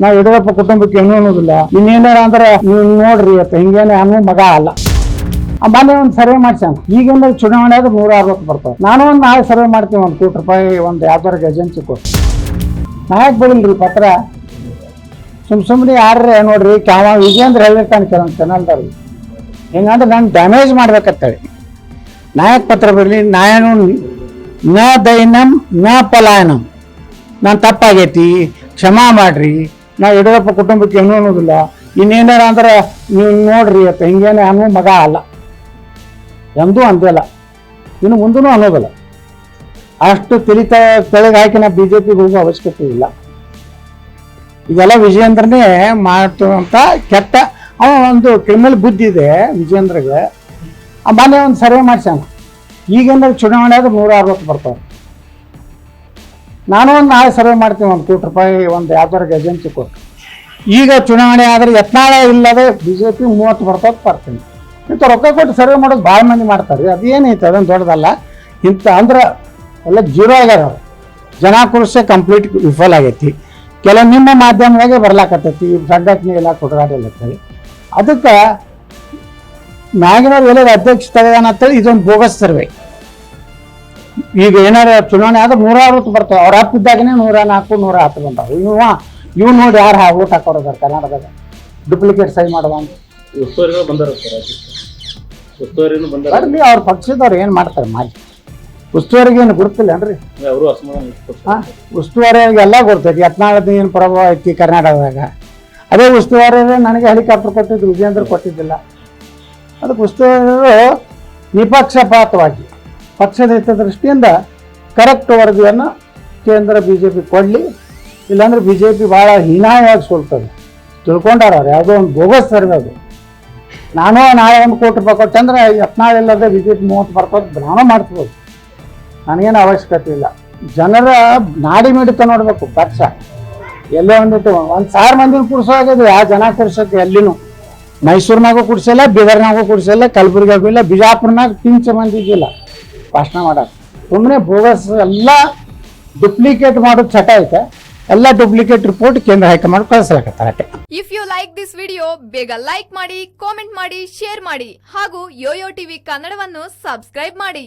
ನಾವ್ ಯಡಿಯೂರಪ್ಪ ಕುಟುಂಬಕ್ಕೆ ಏನೂ ಅನ್ನೋದಿಲ್ಲ. ಇನ್ನೇನಾರ ಅಂದ್ರೆ ನೀವು ನೋಡ್ರಿ ಅತ್ತ ಹಿಂಗೇನೆ ಅನ್ನೋ ಮಗ ಅಲ್ಲ. ಮೊನ್ನೆ ಒಂದು ಸರ್ವೆ ಮಾಡ್ಸ್ಯಾನ. ಈಗಿಂದ ಚುನಾವಣೆ ಆದ್ರೆ ನೂರ ಅರವತ್ತು ಬರ್ತಾವೆ ನಾನು ಒಂದು ನಾಳೆ ಸರ್ವೆ ಮಾಡ್ತೀವಿ ಒಂದು ಕೋಟಿ ರೂಪಾಯಿ ಒಂದು ಯಾವ್ದಾರ ಏಜೆನ್ಸಿ ಕೊಟ್ಟು ನಾಯಕ್ ಬಿಡಿಲ್ರಿ ಪತ್ರ. ಸುಮ್ ಸುಮ್ಮನೆ ಯಾರ್ರೆ ನೋಡ್ರಿ ಕ್ಯಾವ ವಿಜೇಂದ್ರ ಹೇಳಿರ್ತಾನೆ ಕೆಲವೊಂದು ಚಾನಲ್ದವ್ರು ಹೆಂಗಂದ್ರೆ ನಾನು ಡ್ಯಾಮೇಜ್ ಮಾಡ್ಬೇಕಂತೇಳಿ. ನಾಯಕ್ ಪತ್ರ ಬರಲಿ ನಾಯನು ನ ದೈನಂ, ನ ಪಲಾಯನಂ. ನಾನು ತಪ್ಪಾಗೈತಿ, ಕ್ಷಮಾ ಮಾಡ್ರಿ. ನಾ ಯಡಿಯೂರಪ್ಪ ಕುಟುಂಬಕ್ಕೆ ಏನೂ ಅನ್ನೋದಿಲ್ಲ. ಇನ್ನೇನಾರ ಅಂದ್ರೆ ನೀವು ನೋಡ್ರಿ ಅಪ್ಪ, ಹಿಂಗೇನೆ ಅನ್ನೋ ಮಗ ಅಲ್ಲ. ಎಂದೂ ಅಂದಿಲ್ಲ ಇನ್ನು ಮುಂದೂ ಅನ್ನೋದಿಲ್ಲ. ಅಷ್ಟು ತಿಳಿತ ತೆಳಗೆ ಹಾಕಿ ನಾ ಬಿ ಜೆ ಪಿಗೆ ಹೋಗೋ ಅವಶ್ಯಕತೆ ಇಲ್ಲ. ಇದೆಲ್ಲ ವಿಜಯೇಂದ್ರನೇ ಅಂತ ಕೆಟ್ಟ, ಅವ ಒಂದು ಕ್ರಿಮಿನಲ್ ಬುದ್ಧಿ ಇದೆ ವಿಜಯೇಂದ್ರಗೆ. ಆ ಮೊನ್ನೆ ಒಂದು ಸರ್ವೆ ಮಾಡ್ಸ್ಯಾನ. ಈಗೇನಾದ್ರು ಚುನಾವಣೆ ಆದ್ರೆ ನೂರ ಅರವತ್ತು ಬರ್ತಾವೆ ನಾನು ಒಂದು ನಾಳೆ ಸರ್ವೆ ಮಾಡ್ತೀನಿ, ಒಂದು ಕೋಟಿ ರೂಪಾಯಿ, ಒಂದು ಯಾವ್ದಾರು ಏಜೆನ್ಸಿ ಕೊಟ್ಟು. ಈಗ ಚುನಾವಣೆ ಆದರೆ ಯತ್ನಾಳ ಇಲ್ಲದೆ ಬಿ ಜೆ ಪಿ ಮೂವತ್ತು ಬರ್ತಾ ಬರ್ತೀನಿ ಇಂಥ ರೊಕ್ಕ ಕೊಟ್ಟು ಸರ್ವೆ ಮಾಡೋದು ಭಾಳ ಮಂದಿ ಮಾಡ್ತಾರೆ. ಅದೇನೈತೆ ಅದೊಂದು ದೊಡ್ಡದಲ್ಲ. ಇಂಥ ಅಂದ್ರೆ ಎಲ್ಲ ಜೀರೋ ಆಗ್ಯಾರ ಜನ ಜನಾಕ್ರೋಶ ಕಂಪ್ಲೀಟ್ ವಿಫಲ ಆಗೈತಿ. ಕೆಲವು ನಿಮ್ಮ ಮಾಧ್ಯಮದಾಗೆ ಬರ್ಲಾಕತ್ತೈತಿ. ಸಂಘಟನೆ ಎಲ್ಲ ಕೊಡಗಾಡಿಲ್ಲತ್ತೇಳಿ ಅದಕ್ಕೆ ಮ್ಯಾಗಿನವ್ರು ಎಲ್ಲರೂ ಅಧ್ಯಕ್ಷ ತೆಗೆದಾನಂತೇಳಿ ಇದೊಂದು ಬೋಗಸ್ ಸರ್ವೆ. ಈಗ ಏನಾರ ಚುನಾವಣೆ ಆದ್ರೆ ನೂರ ಅರವತ್ತು ಬರ್ತವೆ. ಅವ್ರ ಹತ್ತಿದ್ದಾಗನೇ ನೂರ ನಾಲ್ಕು ನೂರ ಹತ್ತು ಬಂದಾವೆ ಇವ ಇವ್ ನೋಡಿ ಯಾರು ಹಾ ಊಟ ಹಾಕೋದಾರ ಕರ್ನಾಟಕದ ಡುಪ್ಲಿಕೇಟ್ ಸೈನ್ ಮಾಡುವ ಅಂತ. ಉಸ್ತುವಾರಿಗಳು ಬಂದಾರ ಸರ್ ರಾಜ್ಯಕ್ಕೆ. ಉಸ್ತುವಾರಿನೂ ಬಂದಾರ. ಬರ್ಲಿ ಅವ್ರ ಪಕ್ಷದವ್ರು ಏನು ಮಾಡ್ತಾರೆ ಮಾಡಿ ಉಸ್ತುವಾರಿಗೆ ಏನು ಏನ್ರಿ? ಅವರು ಅಸಮಾಧಾನ. ಹಾ ಎಲ್ಲ ಗೊತ್ತೈತಿ ಯತ್ನಾಳದ ಏನು ಪ್ರಭಾವ ಐತಿ ಕರ್ನಾಟಕದಾಗ. ಅದೇ ಉಸ್ತುವಾರಿ ನನಗೆ ಹೆಲಿಕಾಪ್ಟರ್ ಕೊಟ್ಟಿದ್ದು ವಿಜೇಂದ್ರ ಕೊಟ್ಟಿದ್ದಿಲ್ಲ. ಅದಕ್ಕೆ ಉಸ್ತುವಾರಿಯವರು ನಿಪಕ್ಷಪಾತವಾಗಿ ಪಕ್ಷದ ಹಿತದೃಷ್ಟಿಯಿಂದ ಕರೆಕ್ಟ್ ವರದಿಯನ್ನು ಕೇಂದ್ರ ಬಿ ಜೆ ಪಿ ಕೊಡಲಿ. ಇಲ್ಲಾಂದ್ರೆ ಬಿ ಜೆ ಪಿ ಭಾಳ ಹೀನಾಯವಾಗಿ ಸೋಲ್ತದೆ. ತಿಳ್ಕೊಂಡಾರ ಅವ್ರು? ಯಾವುದೋ ಒಂದು ಬೋಗಸ್ ಸರ್ವೆ ಅದು. ನಾನು ನಾಳೆ ಒಂದು ಕೋಟಿ ರೂಪಾಯಿ ಕೊಟ್ಟೆ ಅಂದ್ರೆ ಯತ್ನಾಳ್ ಇಲ್ಲದೆ ಬಿ ಜೆ ಪಿ ಮೂವತ್ತು ಬರ್ಕೋದು ನಾನು ಮಾಡ್ಬೋದು. ನನಗೇನು ಅವಶ್ಯಕತೆ ಇಲ್ಲ. ಜನರ ನಾಡಿ ಮಿಡಿತ ನೋಡಬೇಕು, ಪಕ್ಷ. ಎಲ್ಲೋ ಒಂದಿಟ್ಟು ಒಂದು ಸಾವಿರ ಮಂದಿನ ಕುಡ್ಸೋಗಿದೆ ಯಾವ ಜನ ಕುಡಿಸೋಕೆ ಎಲ್ಲಿನೂ? ಮೈಸೂರಿನಾಗೂ ಕುಡಿಸಿಲ್ಲ, ಬೀದರ್ನಾಗೂ ಕುಡಿಸಿಲ್ಲ, ಕಲಬುರಗಿಯಾಗೂ ಇಲ್ಲ, ಬಿಜಾಪುರ್ನಾಗ ಪಿಂಚ ಮಂದಿಗಿಲ್ಲ ಭಾಷಣ ಮಾಡೋದು ಸುಮ್ಮನೆ ಬೋಗಸ್ ಎಲ್ಲ ಡುಪ್ಲಿಕೇಟ್ ಮಾಡೋದು ಚಟ ಐತೆ. ಎಲ್ಲ ಡುಪ್ಲಿಕೇಟ್ ರಿಪೋರ್ಟ್ ಕೇಂದ್ರ high command ಕಳಿಸಲಾಗುತ್ತೆ if you like this video ಬೇಗ ಲೈಕ್ ಮಾಡಿ ಕಾಮೆಂಟ್ ಮಾಡಿ ಶೇರ್ ಮಾಡಿ ಹಾಗೂ ಯೋಯೋ ಟಿವಿ ಕನ್ನಡವನ್ನು ಸಬ್ಸ್ಕ್ರೈಬ್ ಮಾಡಿ.